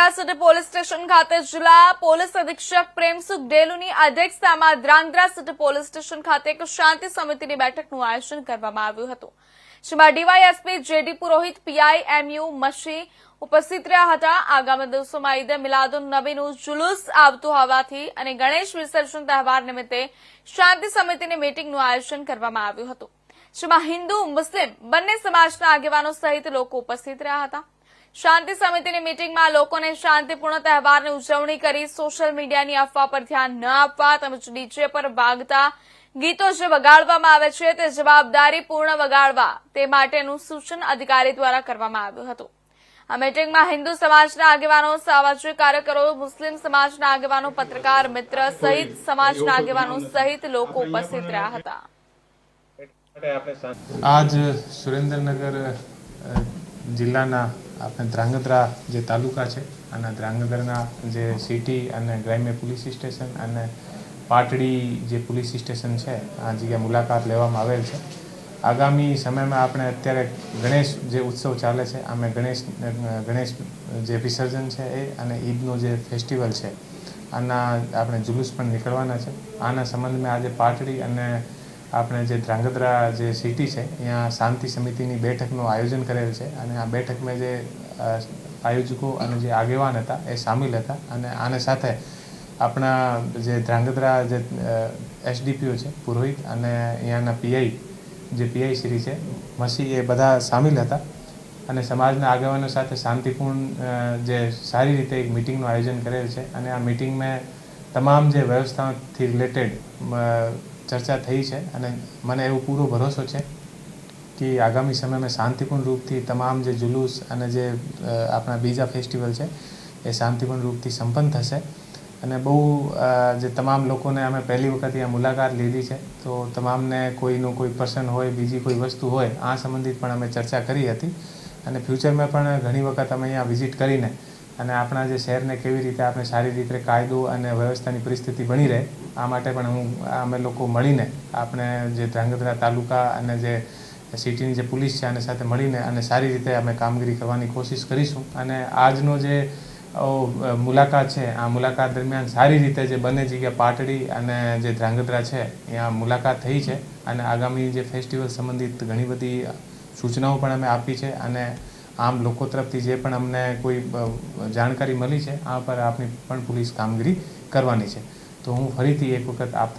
Dhrangadhra city police station ખાતે જિલ્લા police અધિક્ષક પ્રેમસુખ ડેલુની અધ્યક્ષતામાં દ્રાંદ્રા સિટી પોલીસ સ્ટેશન ખાતે એક શાંતિ સમિતિની બેઠકનું આયોજન કરવામાં આવ્યું હતું, જેમાં DYSP JD Purohit PI MU Mashi ઉપસ્થિત રહ્યા હતા. આગામી દિવસોમાં ઈદ મિલાદુન નબીનું જુલુસ આવતું હોવાથી અને ગણેશ વિસર્જન તહેવાર નિમિત્તે શાંતિ સમિતિની મીટિંગનું આયોજન કરવામાં આવ્યું હતું. જેમાં હિન્દુ મુસ્લિમ બંને સમાજના આગેવાનો સહિત લોકો ઉપસ્થિત રહ્યા હતા. શાંતિ સમિતિની મીટિંગમાં લોકોને શાંતિપૂર્ણ તહેવારની ઉજવણી કરી સોશિયલ મીડિયાની અફવા પર ધ્યાન ન આપવા તેમજ ડીજે પર વાગતા ગીતો જે વગાડવામાં આવે છે તે જવાબદારીપૂર્ણ વગાડવા તે માટેનું સૂચન અધિકારી દ્વારા કરવામાં આવ્યું હતું. આ મિટિંગમાં હિન્દુ સમાજના આગેવાનો સામાજિક કાર્યકરો મુસ્લિમ સમાજના આગેવાનો પત્રકાર મિત્ર સહિત સમાજના આગેવાનો સહિત લોકો ઉપસ્થિત રહ્યા હતા. આજ સુરેન્દ્રનગર જિલ્લાના આપણે ધ્રાંગધ્રા જે તાલુકા છે અને ધ્રાંગધ્રાના જે સિટી અને ગ્રામ્ય પોલીસ સ્ટેશન અને પાટડી જે પોલીસ સ્ટેશન છે, આ જગ્યાએ મુલાકાત લેવામાં આવેલ છે. આગામી સમયમાં આપણે અત્યારે ગણેશ જે ઉત્સવ ચાલે છે, અમે ગણેશ ગણેશ જે વિસર્જન છે એ અને ઈદનો જે ફેસ્ટિવલ છે, આના આપણે જુલુસ પણ નીકળવાના છે. આના સંબંધમાં આજે પાટડી અને આપણે જે ધ્રાંગધ્રા જે સિટી છે, ત્યાં શાંતિ સમિતિની બેઠકનું આયોજન કરેલ છે અને આ બેઠકમાં જે આયોજકો અને જે આગેવાન હતા એ સામેલ હતા અને આને સાથે આપણા જે ધ્રાંગધ્રા જે એસડીપીઓ છે, પુરોહિત અને અહીંયાના પીઆઈ જે પીઆઈ શ્રી છે, મસી એ બધા સામેલ હતા અને સમાજના આગેવાનો સાથે શાંતિપૂર્ણ જે સારી રીતે એક મિટિંગનું આયોજન કરેલ છે અને આ મિટિંગમાં તમામ જે વ્યવસ્થાથી રિલેટેડ ચર્ચા થઈ છે અને મને એવો પૂરો ભરોસો છે કે આગામી સમયમાં શાંતિપૂર્ણ રૂપથી તમામ જે જુલુસ અને જે આપણા બીજા ફેસ્ટિવલ છે, એ શાંતિપૂર્ણ રૂપથી સંપન્ન થશે. અને બહુ જે તમામ લોકોને અમે પહેલી વખત અહીંયા મુલાકાત લીધી છે, તો તમામને કોઈનું કોઈ પર્સન હોય, બીજી કોઈ વસ્તુ હોય, આ સંબંધિત પણ અમે ચર્ચા કરી હતી. અને ફ્યુચરમાં પણ ઘણી વખત અમે અહીંયા વિઝિટ કરીને અને આપણા જે શહેરને કેવી રીતે આપણે સારી રીતે કાયદો અને વ્યવસ્થાની પરિસ્થિતિ બની રહે, આ માટે પણ હું, અમે લોકો મળીને આપણે જે ધ્રાંગધ્રા તાલુકા અને જે સિટીની જે પોલીસ છે આને સાથે મળીને અને સારી રીતે અમે કામગીરી કરવાની કોશિશ કરીશું. અને આજનો જે મુલાકાત છે, આ મુલાકાત દરમિયાન સારી રીતે જે બંને જગ્યા પાટડી અને જે ધ્રાંગધ્રા છે, ત્યાં મુલાકાત થઈ છે. અને આગામી જે ફેસ્ટિવલ સંબંધિત ઘણી બધી સૂચનાઓ પણ અમે આપી છે. અને આમ લોકો તરફથી જે પણ અમને કોઈ જાણકારી મળી છે, આ પર આપની પણ પોલીસ કામગીરી કરવાની છે. તો હું ફરીથી એક વખત આપ તમામ